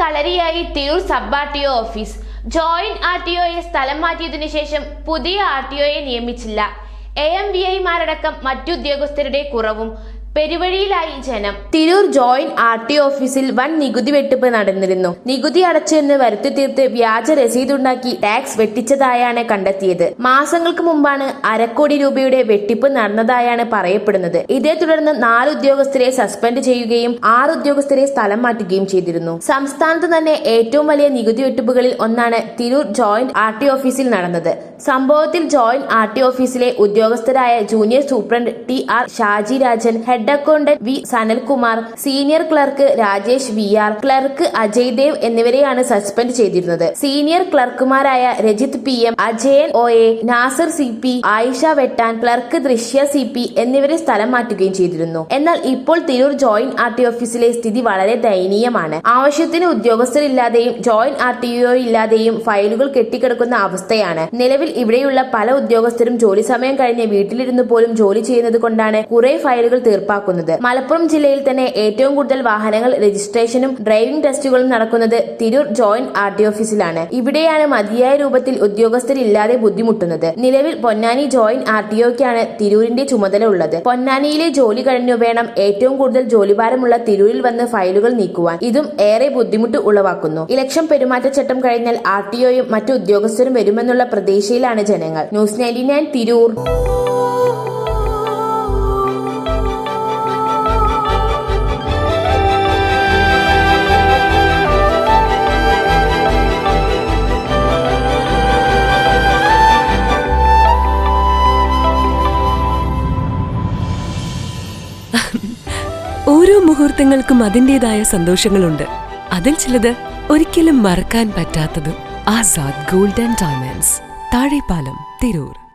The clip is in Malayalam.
കളരിയായി Tirur sub R T O office. Joint R T ഒയെ സ്ഥലം മാറ്റിയതിനു ശേഷം പുതിയ ആർ ടി ഒയെ നിയമിച്ചില്ല. എ എം വി ഐമാരടക്കം മറ്റുദ്യോഗസ്ഥരുടെ കുറവും പെരുവഴിയിലായി ജനം. തിരൂർ ജോയിന്റ് ആർ ടി ഓഫീസിൽ വൻ നികുതി വെട്ടിപ്പ് നടന്നിരുന്നു. നികുതി അടച്ചെന്ന് വരുത്തി തീർത്ത് വ്യാജ രസീതുണ്ടാക്കി ടാക്സ് വെട്ടിച്ചതായാണ് കണ്ടെത്തിയത്. മാസങ്ങൾക്ക് മുമ്പാണ് അരക്കോടി രൂപയുടെ വെട്ടിപ്പ് നടന്നതായാണ് പറയപ്പെടുന്നത്. ഇതേ തുടർന്ന് നാല് ഉദ്യോഗസ്ഥരെ സസ്പെൻഡ് ചെയ്യുകയും ആറ് ഉദ്യോഗസ്ഥരെ സ്ഥലം മാറ്റുകയും ചെയ്തിരുന്നു. സംസ്ഥാനത്ത് തന്നെ ഏറ്റവും വലിയ നികുതി വെട്ടിപ്പുകളിൽ ഒന്നാണ് തിരൂർ ജോയിന്റ് ആർ ടി ഓഫീസിൽ നടന്നത്. സംഭവത്തിൽ ജോയിന്റ് ആർ ടി ഓഫീസിലെ ഉദ്യോഗസ്ഥരായ junior superintendent T R Shaji Rajan head accountant V Sanalkumar senior clerk Rajesh V R clerk Ajay Dev എന്നിവരെയാണ് സസ്പെൻഡ് ചെയ്തിരുന്നത്. Senior ക്ലർക്കുമാരായ Rajith P M Ajayan O A Nasar C P Ayisha വെട്ടാൻ ക്ലർക്ക് ദൃശ്യ സി പി എന്നിവരെ സ്ഥലം മാറ്റുകയും ചെയ്തിരുന്നു. എന്നാൽ ഇപ്പോൾ തിരൂർ ജോയിന്റ് ആർ ടി ഓഫീസിലെ സ്ഥിതി വളരെ ദയനീയമാണ്. ആവശ്യത്തിന് ഉദ്യോഗസ്ഥരില്ലാതെയും ജോയിന്റ് ആർ ടി ഒ ഇല്ലാതെയും ഫയലുകൾ കെട്ടിക്കിടക്കുന്ന അവസ്ഥയാണ് നിലവിൽ ഇവിടെയുള്ള പല ഉദ്യോഗസ്ഥരും ജോലി സമയം കഴിഞ്ഞ് വീട്ടിലിരുന്ന് പോലും ജോലി ചെയ്യുന്നത് കൊണ്ടാണ് കുറെ ഫയലുകൾ തീർപ്പാക്കുന്നത്. മലപ്പുറം ജില്ലയിൽ തന്നെ ഏറ്റവും കൂടുതൽ വാഹനങ്ങൾ രജിസ്ട്രേഷനും ഡ്രൈവിംഗ് ടെസ്റ്റുകളും നടക്കുന്നത് തിരൂർ ജോയിന്റ് ആർ ടി ഓഫീസിലാണ്. ഇവിടെയാണ് മതിയായ രൂപത്തിൽ ഉദ്യോഗസ്ഥരില്ലാതെ ബുദ്ധിമുട്ടുന്നത്. നിലവിൽ പൊന്നാനി ജോയിന്റ് ആർ ടി ഒക്കാണ് തിരൂരിന്റെ ചുമതല ഉള്ളത് പൊന്നാനിയിലെ ജോലി കഴിഞ്ഞു വേണം ഏറ്റവും കൂടുതൽ ജോലിഭാരമുള്ള തിരൂരിൽ വന്ന് ഫയലുകൾ നീക്കുവാൻ. ഇതും ഏറെ ബുദ്ധിമുട്ട് ഉളവാക്കുന്നു. ഇലക്ഷൻ പെരുമാറ്റച്ചട്ടം കഴിഞ്ഞാൽ ആർ ടി ഒയും മറ്റു ഉദ്യോഗസ്ഥരും വരുമെന്നുള്ള പ്രതീക്ഷയിലാണ് ജനങ്ങൾ. News ninety nine Tirur. ഓരോ മുഹൂർത്തങ്ങൾക്കും അതിന്റെതായ സന്തോഷങ്ങളുണ്ട്. അതിൽ ചിലത് ഒരിക്കലും മറക്കാൻ പറ്റാത്തതും ആസാദ് ഗോൾഡൻ ഡയമണ്ട്സ്. താഴെപ്പാലം തിരൂർ.